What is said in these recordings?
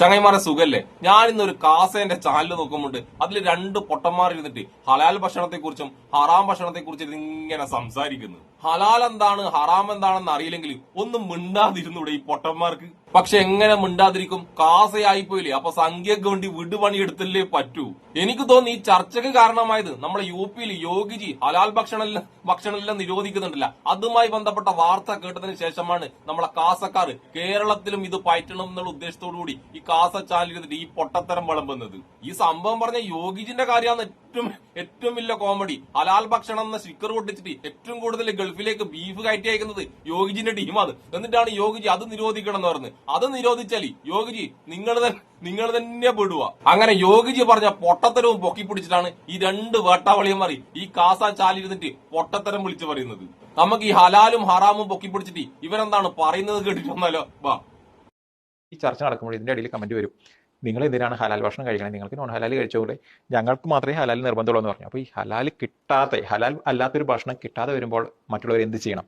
ചങ്ങൈമാരെ സുഖല്ലേ? ഞാൻ ഇന്നൊരു കാസേന്റെ ചാനൽ നോക്കുമ്പോണ്ട്. അതിൽ രണ്ട് പൊട്ടന്മാർ ഇരുന്നിട്ട് ഹലാൽ ഭക്ഷണത്തെ കുറിച്ചും ഹറാം ഭക്ഷണത്തെ കുറിച്ചും ഇങ്ങനെ സംസാരിക്കുന്നു. ഹലാൽ എന്താണ് ഹറാം എന്താണെന്ന് അറിയില്ലെങ്കിൽ ഒന്നും മിണ്ടാതിരുന്നൂടെ ഈ പൊട്ടന്മാർക്ക്. പക്ഷെ എങ്ങനെ മിണ്ടാതിരിക്കും? കാസയായി പോയില്ലേ അപ്പൊ സംഖ്യക്ക് വേണ്ടി വിടുപണി എടുത്തല്ലേ പറ്റൂ. എനിക്ക് തോന്നുന്നു ഈ ചർച്ചയ്ക്ക് കാരണമായത് നമ്മളെ യു പിയിൽ യോഗിജി ഹലാൽ ഭക്ഷണം ഭക്ഷണമെല്ലാം നിരോധിക്കുന്നുണ്ടല്ല. അതുമായി ബന്ധപ്പെട്ട വാർത്ത കേട്ടതിന് ശേഷമാണ് നമ്മളെ കാസക്കാർ കേരളത്തിലും ഇത് പയറ്റണം എന്നുള്ള ഉദ്ദേശത്തോടു കൂടി ഈ കാസ ചാനലിരുന്നിട്ട് ഈ പൊട്ടത്തരം വിളമ്പുന്നത്. ഈ സംഭവം പറഞ്ഞ യോഗിജിന്റെ കാര്യമാണ് ഏറ്റവും ഏറ്റവും വലിയ കോമഡി ഹലാൽ ഭക്ഷണം എന്ന സ്റ്റിക്കർ പൊട്ടിച്ചിട്ട് ഏറ്റവും കൂടുതൽ ഗൾഫിലേക്ക് ബീഫ് കയറ്റി അയക്കുന്നത് യോഗിജിന്റെ ടീമാണ് എന്നിട്ടാണ് യോഗിജി അത് നിരോധിക്കണം എന്ന് പറഞ്ഞത് അത് നിരോധിച്ചാലി യോഗിജി നിങ്ങൾ നിങ്ങൾ തന്നെ പെടുക അങ്ങനെ യോഗിജി പറഞ്ഞ പൊട്ടത്തരവും പൊക്കി പിടിച്ചിട്ടാണ് ഈ രണ്ട് വേട്ടാവളിയന്മാർ ഈ കാസ ചാലിരുന്നിട്ട് പൊട്ടത്തരം വിളിച്ചു പറയുന്നത്. നമുക്ക് ഈ ഹലാലും ഹറാമും പൊക്കി പിടിച്ചിട്ട് ഇവരെന്താണ് പറയുന്നത് കേട്ടിട്ടൊന്നല്ലോ വാ ഈ ചർച്ച നടക്കുമ്പോൾ ഇതിന്റെ ഇടയിൽ കമന്റ് വരും. നിങ്ങൾ എന്തിനാണ് ഹലാൽ ഭക്ഷണം കഴിക്കണത് നിങ്ങൾക്ക് നോൺ ഹലാൽ കഴിച്ചോളെ ഞങ്ങൾക്ക് മാത്രമേ ഹലാൽ നിർബന്ധമുള്ളൂ എന്ന് പറഞ്ഞു. അപ്പോൾ ഈ ഹലാൽ കിട്ടാത്ത ഹലാൽ അല്ലാത്തൊരു ഭക്ഷണം കിട്ടാതെ വരുമ്പോൾ മറ്റുള്ളവർ എന്ത് ചെയ്യണം?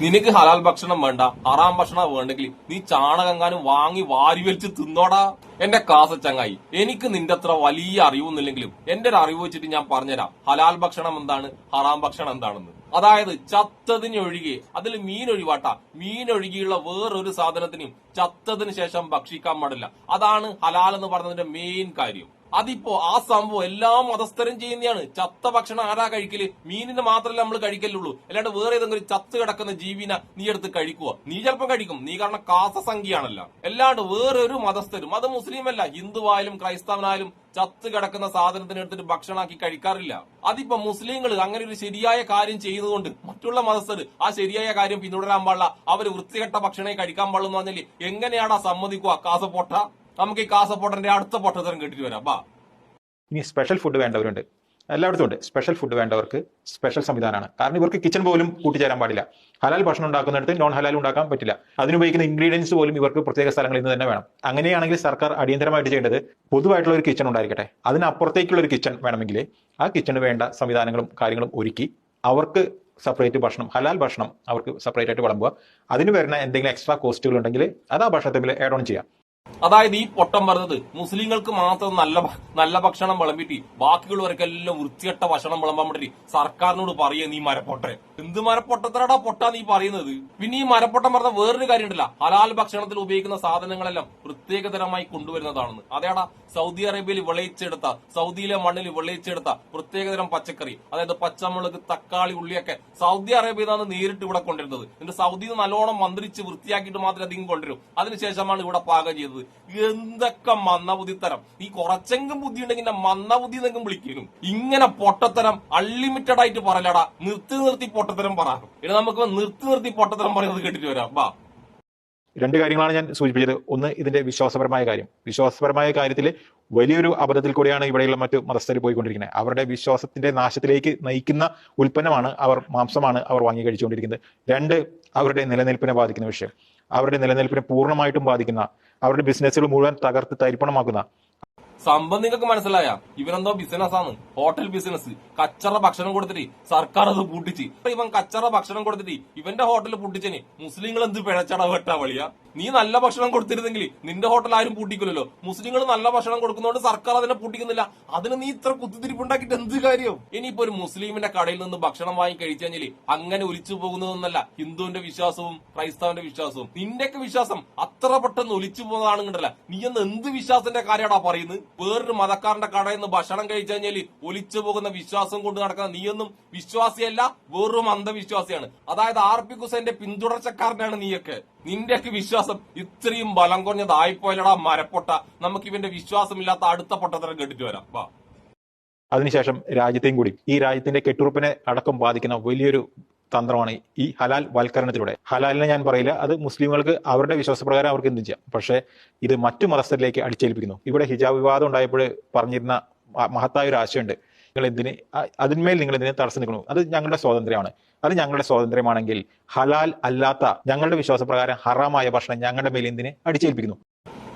നിനക്ക് ഹലാൽ ഭക്ഷണം വേണ്ട ഹറാം ഭക്ഷണം വേണ്ടെങ്കിൽ നീ ചാണകങ്ങാനും വാങ്ങി വാരി വലിച്ച് തിന്നോടാ. എന്റെ കാസ ചങ്ങായി എനിക്ക് നിന്റെ അത്ര വലിയ അറിവൊന്നുമില്ലെങ്കിലും എന്റെ ഒരു അറിവ് വെച്ചിട്ട് ഞാൻ പറഞ്ഞുതരാം. ഹലാൽ ഭക്ഷണം എന്താണ്? ഹറാം ഭക്ഷണം എന്താണെന്ന്. അതായത് ചത്തതിന് ഒഴികെ അതിൽ മീൻ ഒഴിവാട്ട. മീൻ ഒഴികെയുള്ള വേറൊരു സാധനത്തിനും ചത്തതിന് ശേഷം ഭക്ഷിക്കാൻ പാടില്ല. അതാണ് ഹലാൽ എന്ന് പറഞ്ഞതിന്റെ മെയിൻ കാര്യം. അതിപ്പോ ആ സംഭവം എല്ലാ മതസ്ഥരും ചെയ്യുന്നതാണ്. ചത്ത ഭക്ഷണം ആരാ കഴിക്കൽ? മീനിന് മാത്രമല്ല നമ്മൾ കഴിക്കലുള്ളൂ. അല്ലാണ്ട് വേറെ ഏതെങ്കിലും ചത്ത് കിടക്കുന്ന ജീവിനെ നീ എടുത്ത് കഴിക്കുക നീ ചിലപ്പോൾ കഴിക്കും. നീ കാരണം കാസസംഖ്യയാണല്ലോ. അല്ലാണ്ട് വേറെ ഒരു മതസ്ഥരും അത് മുസ്ലിം അല്ല ഹിന്ദുവായാലും ക്രൈസ്തവനായാലും ചത്ത് കിടക്കുന്ന സാധനത്തിന് എടുത്തിട്ട് ഭക്ഷണമാക്കി കഴിക്കാറില്ല. അതിപ്പോ മുസ്ലിങ്ങൾ അങ്ങനെ ഒരു ശരിയായ കാര്യം ചെയ്യുന്നതുകൊണ്ട് മറ്റുള്ള മതസ്ഥർ ആ ശരിയായ കാര്യം പിന്തുടരാൻ പാടില്ല. അവർ വൃത്തികെട്ട ഭക്ഷണേ കഴിക്കാൻ പാടുള്ളൂ എന്ന് പറഞ്ഞാൽ എങ്ങനെയാടാ സമ്മതിക്കുക? കാസപ്പൊട്ട നമുക്ക് ഈ കാസപ്പോട്ടന്റെ അടുത്ത പൊട്ടത്തരം കേട്ടിട്ട് വരാം. ബാ. ഇനി സ്പെഷ്യൽ ഫുഡ് വേണ്ടവരുണ്ട്. എല്ലായിടത്തും ഉണ്ട്. സ്പെഷ്യൽ ഫുഡ് വേണ്ടവർക്ക് സ്പെഷ്യൽ സംവിധാനമാണ്. കാരണം ഇവർക്ക് കിച്ചൺ പോലും കൂട്ടിച്ചേരാൻ പാടില്ല. ഹലാൽ ഭക്ഷണം ഉണ്ടാക്കുന്നിടത്ത് നോൺ ഹലാൽ ഉണ്ടാക്കാൻ പറ്റില്ല. അതിനുപയോഗിക്കുന്ന ഇൻഗ്രീഡിയൻസ് പോലും ഇവർക്ക് പ്രത്യേക സ്ഥലങ്ങളിൽ നിന്ന് തന്നെ വേണം. അങ്ങനെയാണെങ്കിൽ സർക്കാർ അടിയന്തരമായിട്ട് ചെയ്യേണ്ടത് പൊതുവായിട്ടുള്ള ഒരു കിച്ചൺ ഉണ്ടായിരിക്കട്ടെ. അതിനപ്പുറത്തേക്കുള്ള ഒരു കിച്ചൺ വേണമെങ്കിൽ ആ കിച്ചണ് വേണ്ട സംവിധാനങ്ങളും കാര്യങ്ങളും ഒരുക്കി അവർക്ക് സെപ്പറേറ്റ് ഭക്ഷണം ഹലാൽ ഭക്ഷണം അവർക്ക് സെപ്പറേറ്റ് ആയിട്ട് വിളമ്പുക. അതിന് വരുന്ന എന്തെങ്കിലും എക്സ്ട്രാ കോസ്റ്റുകൾ ഉണ്ടെങ്കിൽ അത് ആ ഭക്ഷണത്തിൽ ആഡ് ഓൺ ചെയ്യാം. അതായത് ഈ പൊട്ടം പറഞ്ഞത് മുസ്ലിങ്ങൾക്ക് മാത്രം നല്ല നല്ല ഭക്ഷണം വിളമ്പിട്ട് ബാക്കിയുള്ളവർക്കെല്ലാം വൃത്തികെട്ട ഭക്ഷണം വിളമ്പാൻ സർക്കാരിനോട് പറയുക നീ മരപ്പൊട്ടെ എന്ത് മരപ്പൊട്ടത്തിനടാ പൊട്ടാ നീ പറയുന്നത്? പിന്നെ ഈ മരപ്പൊട്ടം പറഞ്ഞ വേറൊരു കാര്യം ഉണ്ടല്ല. ഹലാൽ ഭക്ഷണത്തിൽ ഉപയോഗിക്കുന്ന സാധനങ്ങളെല്ലാം പ്രത്യേകതരമായി കൊണ്ടുവരുന്നതാണെന്ന്. അതേടാ സൗദി അറേബ്യയിൽ വിളയിച്ചെടുത്ത സൗദിയിലെ മണ്ണിൽ വിളയിച്ചെടുത്ത പ്രത്യേകതരം പച്ചക്കറി അതായത് പച്ചമുളക് തക്കാളി ഉള്ളിയൊക്കെ സൗദി അറേബ്യയിൽ നിന്നാണ് നേരിട്ട് ഇവിടെ കൊണ്ടുവരുന്നത്. എന്നിട്ട് സൗദിയിൽ നിന്ന് നല്ലോണം മന്ത്രിച്ച് വൃത്തിയാക്കിയിട്ട് മാത്രമേ അധികം കൊണ്ടുവരും. അതിനുശേഷമാണ് ഇവിടെ പാകം ചെയ്തത്. എന്തൊക്കെ മന്നബുദ്ധിത്തരം ഈ കുറച്ചെങ്കിലും ബുദ്ധി ഉണ്ടെങ്കിൽ എന്നെ മന്ദബുദ്ധി എന്നെങ്കിലും വിളിക്കുന്നു ഇങ്ങനെ പൊട്ടത്തരം അൺലിമിറ്റഡ് ആയിട്ട് പറയലടാ. നിർത്തി നിർത്തി പൊട്ടത്തരം പറ. ഇനി നമുക്ക് നിർത്തി നിർത്തി പൊട്ടത്തരം പറയുന്നത് കേട്ടിട്ട് വരാം. വാ. രണ്ട് കാര്യങ്ങളാണ് ഞാൻ സൂചിപ്പിച്ചത്. ഒന്ന് ഇതിന്റെ വിശ്വാസപരമായ കാര്യം. വിശ്വാസപരമായ കാര്യത്തിൽ വലിയൊരു അബദ്ധത്തിൽ കൂടിയാണ് ഇവിടെയുള്ള മറ്റു മതസ്ഥർ പോയിക്കൊണ്ടിരിക്കുന്നത്. അവരുടെ വിശ്വാസത്തിന്റെ നാശത്തിലേക്ക് നയിക്കുന്ന ഉൽപ്പന്നമാണ് അവർ മാംസമാണ് അവർ വാങ്ങി കഴിച്ചുകൊണ്ടിരിക്കുന്നത്. രണ്ട് അവരുടെ നിലനിൽപ്പിനെ ബാധിക്കുന്ന വിഷയം. അവരുടെ നിലനിൽപ്പിനെ പൂർണമായിട്ടും ബാധിക്കുന്ന അവരുടെ ബിസിനസ്സുകൾ മുഴുവൻ തകർത്ത് തരിപ്പണമാക്കുന്ന സംഭവം നിങ്ങൾക്ക് മനസ്സിലായ? ഇവരെന്തോ ബിസിനസ്സാണ് ഹോട്ടൽ ബിസിനസ് കച്ചറ ഭക്ഷണം കൊടുത്തിട്ട് സർക്കാർ അത് പൂട്ടിച്ച്. ഇവൻ കച്ചറ ഭക്ഷണം കൊടുത്തിട്ട് ഇവന്റെ ഹോട്ടൽ പൂട്ടിച്ചേന്. മുസ്ലിങ്ങൾ എന്ത് പിഴച്ചട വെട്ടാ വളിയ? നീ നല്ല ഭക്ഷണം കൊടുത്തിരുന്നെങ്കിൽ നിന്റെ ഹോട്ടൽ ആരും പൂട്ടിക്കില്ലല്ലോ മുസ്ലിങ്ങൾ നല്ല ഭക്ഷണം കൊടുക്കുന്നതുകൊണ്ട് സർക്കാർ അതിനെ പൂട്ടിക്കുന്നില്ല. അതിന് നീ ഇത്ര കുത്തിത്തിരിപ്പുണ്ടാക്കിയിട്ട് എന്ത് കാര്യം? ഇനിയിപ്പോ ഒരു മുസ്ലിമിന്റെ കടയിൽ നിന്ന് ഭക്ഷണം വാങ്ങി കഴിച്ചു അങ്ങനെ ഒലിച്ചു പോകുന്നതൊന്നല്ല ഹിന്ദുവിന്റെ വിശ്വാസവും ക്രൈസ്തവന്റെ വിശ്വാസവും. നിന്റെയൊക്കെ വിശ്വാസം അത്ര പെട്ടെന്ന് ഒലിച്ചു പോകുന്നതാണെങ്കിണ്ടല്ല നീ എന്ന് എന്ത് വിശ്വാസത്തിന്റെ കാര്യമാടാ പറയുന്നത്? വേറൊരു മതക്കാരന്റെ കടയിൽ നിന്ന് ഭക്ഷണം കഴിച്ചു കഴിഞ്ഞാൽ ഒലിച്ചു പോകുന്ന വിശ്വാസം കൊണ്ട് നടക്കുന്ന നീയൊന്നും വിശ്വാസിയല്ല വെറും അന്ധവിശ്വാസിയാണ്. അതായത് ആർ പി ഹുസൈന്റെ പിന്തുടർച്ചക്കാരനാണ് നീയൊക്കെ. നിന്റെയൊക്കെ വിശ്വാസം ഇത്രയും ബലം കുറഞ്ഞതായിപ്പോയല്ലടാ മരപ്പൊട്ട. നമുക്ക് ഇവന്റെ വിശ്വാസമില്ലാത്ത അടുത്ത പൊട്ടത്തരം കേട്ടിട്ട് വരാം. വാ. അതിനുശേഷം രാജ്യത്തെയും കൂടി ഈ രാജ്യത്തിന്റെ കെട്ടുറപ്പിനെ അടക്കം ബാധിക്കുന്ന വലിയൊരു തന്ത്രമാണ് ഈ ഹലാൽ വൽക്കരണത്തിലൂടെ. ഹലാലിനെ ഞാൻ പറയില്ല. അത് മുസ്ലിങ്ങൾക്ക് അവരുടെ വിശ്വാസപ്രകാരം അവർക്ക് എന്തും ചെയ്യാം. പക്ഷേ ഇത് മറ്റു മതസ്ഥരിലേക്ക് അടിച്ചേൽപ്പിക്കുന്നു. ഇവിടെ ഹിജാബ് വിവാദം ഉണ്ടായപ്പോൾ പറഞ്ഞിരുന്ന മഹത്തായ ഒരു ആശയമുണ്ട്. നിങ്ങൾ എന്തിന് അതിന്മേൽ നിങ്ങൾ എന്തിന് തടസ്സം നിൽക്കുന്നു? അത് ഞങ്ങളുടെ സ്വാതന്ത്ര്യമാണ്. അത് ഞങ്ങളുടെ സ്വാതന്ത്ര്യമാണെങ്കിൽ ഹലാൽ അല്ലാത്ത ഞങ്ങളുടെ വിശ്വാസപ്രകാരം ഹറാമായ ഭക്ഷണം ഞങ്ങളുടെ മേൽ എന്തിനെ അടിച്ചേൽപ്പിക്കുന്നു?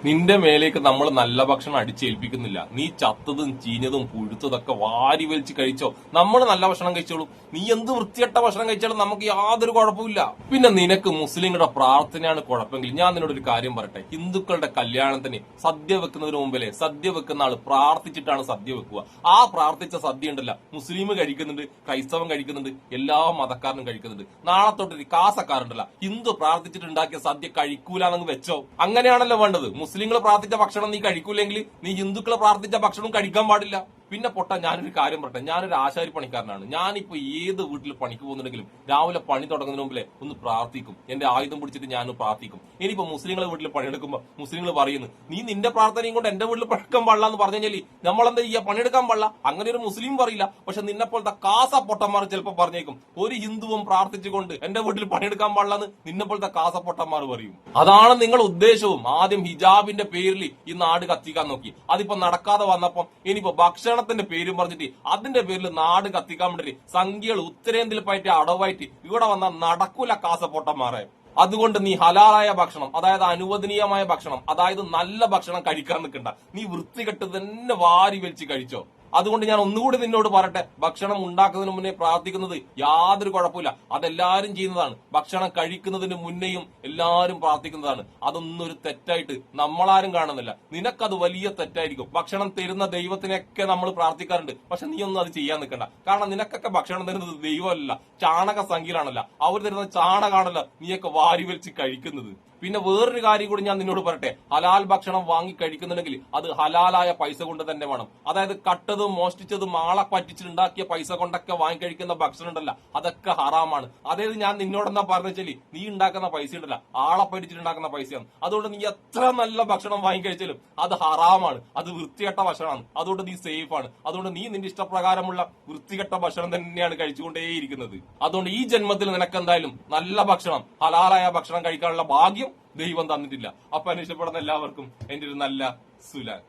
നിന്റെ മേലേക്ക് നമ്മൾ നല്ല ഭക്ഷണം അടിച്ചേൽപ്പിക്കുന്നില്ല. നീ ചത്തതും ചീഞ്ഞതും പുഴുത്തതൊക്കെ വാരി വലിച്ച് കഴിച്ചോ. നമ്മൾ നല്ല ഭക്ഷണം കഴിച്ചോളൂ. നീ എന്ത് വൃത്തിയട്ട ഭക്ഷണം കഴിച്ചാലും നമുക്ക് യാതൊരു കുഴപ്പമില്ല പിന്നെ നിനക്ക് മുസ്ലിങ്ങളുടെ പ്രാർത്ഥനയാണ് കുഴപ്പമെങ്കിൽ ഞാൻ നിന്നോട് ഒരു കാര്യം പറയട്ടെ. ഹിന്ദുക്കളുടെ കല്യാണത്തിന് സദ്യ വെക്കുന്നതിന് മുമ്പിലെ സദ്യ വെക്കുന്ന ആൾ പ്രാർത്ഥിച്ചിട്ടാണ് സദ്യ വെക്കുക. ആ പ്രാർത്ഥിച്ച സദ്യ ഉണ്ടല്ല. മുസ്ലിം കഴിക്കുന്നുണ്ട് ക്രൈസ്തവം കഴിക്കുന്നുണ്ട് എല്ലാ മതക്കാരനും കഴിക്കുന്നുണ്ട്. നാളെ തൊട്ട് കാസക്കാരുണ്ടല്ല. ഹിന്ദു പ്രാർത്ഥിച്ചിട്ടുണ്ടാക്കിയ സദ്യ കഴിക്കൂലെന്നങ്ങ് വെച്ചോ. അങ്ങനെയാണല്ലോ വേണ്ടത്. മുസ്ലിങ്ങൾ പ്രാർത്ഥിച്ച ഭക്ഷണം നീ കഴിക്കൂലെങ്കിൽ നീ ഹിന്ദുക്കളെ പ്രാർത്ഥിച്ച ഭക്ഷണം കഴിക്കാൻ പാടില്ല. പിന്നെ പൊട്ട ഞാനൊരു കാര്യം പറട്ടെ ഞാനൊരു ആശാരി പണിക്കാരനാണ്. ഞാനിപ്പോ ഏത് വീട്ടിൽ പണിക്ക് പോകുന്നുണ്ടെങ്കിലും രാവിലെ പണി തുടങ്ങുന്നതിന് മുമ്പിലെ ഒന്ന് പ്രാർത്ഥിക്കും. എന്റെ ആയുധം പിടിച്ചിട്ട് ഞാൻ പ്രാർത്ഥിക്കും. ഇനിയിപ്പോ മുസ്ലിങ്ങളെ വീട്ടിൽ പണിയെടുക്കുമ്പോ മുസ്ലിങ്ങൾ പറയുന്നു നീ നിന്റെ പ്രാർത്ഥനയും കൊണ്ട് എന്റെ വീട്ടിൽ പഴക്കം പാടില്ല എന്ന് പറഞ്ഞു കഴിഞ്ഞാൽ നമ്മളെന്താ ചെയ്യാ? പണിയെടുക്കാൻ പാടില്ല. അങ്ങനെ ഒരു മുസ്ലിം പറയില്ല. പക്ഷെ നിന്നെ പോലത്തെ കാസ പൊട്ടന്മാർ ചിലപ്പോൾ പറഞ്ഞേക്കും ഒരു ഹിന്ദുവും പ്രാർത്ഥിച്ചുകൊണ്ട് എന്റെ വീട്ടിൽ പണിയെടുക്കാൻ പാടില്ല എന്ന് നിന്നെ പോലത്തെ കാസ പൊട്ടന്മാർ പറയും. അതാണ് നിങ്ങൾ ഉദ്ദേശവും. ആദ്യം ഹിജാബിന്റെ പേരിൽ ഈ നാട് കത്തിക്കാൻ നോക്കി. അതിപ്പോ നടക്കാതെ വന്നപ്പം ഇനിയിപ്പോ ഭക്ഷണത്തിന്റെ പേരും പറഞ്ഞിട്ട് അതിന്റെ പേരിൽ നാട് കത്തിക്കാൻ വേണ്ടിട്ട് സംഖ്യകൾ ഉത്തരേന്ത്യയിൽ പോയിട്ട് അടവായിട്ട് ഇവിടെ വന്ന നടക്കൂല കാസപ്പൊട്ടന്മാരെ അതുകൊണ്ട് നീ ഹലാലായ ഭക്ഷണം അതായത് അനുവദനീയമായ ഭക്ഷണം അതായത് നല്ല ഭക്ഷണം കഴിക്കാൻ നിൽക്കണ്ട. നീ വൃത്തികെട്ട് തന്നെ വാരി വലിച്ച് കഴിച്ചോ. അതുകൊണ്ട് ഞാൻ ഒന്നുകൂടി നിന്നോട് പറയട്ടെ. ഭക്ഷണം ഉണ്ടാക്കുന്നതിന് മുന്നേ പ്രാർത്ഥിക്കുന്നത് യാതൊരു കുഴപ്പമില്ല. അതെല്ലാരും ചെയ്യുന്നതാണ്. ഭക്ഷണം കഴിക്കുന്നതിന് മുന്നേയും എല്ലാരും പ്രാർത്ഥിക്കുന്നതാണ്. അതൊന്നും ഒരു തെറ്റായിട്ട് നമ്മളാരും കാണുന്നില്ല. നിനക്കത് വലിയ തെറ്റായിരിക്കും. ഭക്ഷണം തരുന്ന ദൈവത്തിനൊക്കെ നമ്മൾ പ്രാർത്ഥിക്കാറുണ്ട്. പക്ഷെ നീ ഒന്നും അത് ചെയ്യാൻ നിൽക്കണ്ട. കാരണം നിനക്കൊക്കെ ഭക്ഷണം തരുന്നത് ദൈവമല്ല ചാണക സംഖ്യയിലാണല്ലോ. അവർ തരുന്ന ചാണകാണല്ലോ നീയൊക്കെ വാരി വലിച്ച് കഴിക്കുന്നത്. പിന്നെ വേറൊരു കാര്യം കൂടി ഞാൻ നിന്നോട് പറയട്ടെ. ഹലാൽ ഭക്ഷണം വാങ്ങി കഴിക്കുന്നുണ്ടെങ്കിൽ അത് ഹലാലായ പൈസ കൊണ്ട് തന്നെ വേണം. അതായത് കട്ടതും മോഷ്ടിച്ചതും മാള പറ്റിച്ചിട്ടുണ്ടാക്കിയ പൈസ കൊണ്ടൊക്കെ വാങ്ങി കഴിക്കുന്ന ഭക്ഷണം ഉണ്ടല്ല അതൊക്കെ ഹറാമാണ്. അതായത് ഞാൻ നിന്നോടെന്താ പറഞ്ഞു വെച്ചാൽ നീ ഉണ്ടാക്കുന്ന പൈസ ഉണ്ടല്ല ആളെ പറ്റിച്ചിട്ടുണ്ടാക്കുന്ന പൈസയാണ്. അതുകൊണ്ട് നീ എത്ര നല്ല ഭക്ഷണം വാങ്ങി കഴിച്ചാലും അത് ഹറാമാണ് അത് വൃത്തികെട്ട ഭക്ഷണമാണ് അതുകൊണ്ട് നീ സേഫ് ആണ്. അതുകൊണ്ട് നീ നിന്റെ ഇഷ്ടപ്രകാരമുള്ള വൃത്തികെട്ട ഭക്ഷണം തന്നെയാണ് കഴിച്ചുകൊണ്ടേയിരിക്കുന്നത്. അതുകൊണ്ട് ഈ ജന്മത്തിൽ നിനക്ക് എന്തായാലും നല്ല ഭക്ഷണം ഹലാലായ ഭക്ഷണം കഴിക്കാനുള്ള ഭാഗ്യം ദൈവം തന്നിട്ടില്ല. അപ്പൊ അന്വേഷിക്കപ്പെടുന്ന എല്ലാവർക്കും എന്റെ ഒരു നല്ല സുലാൻ.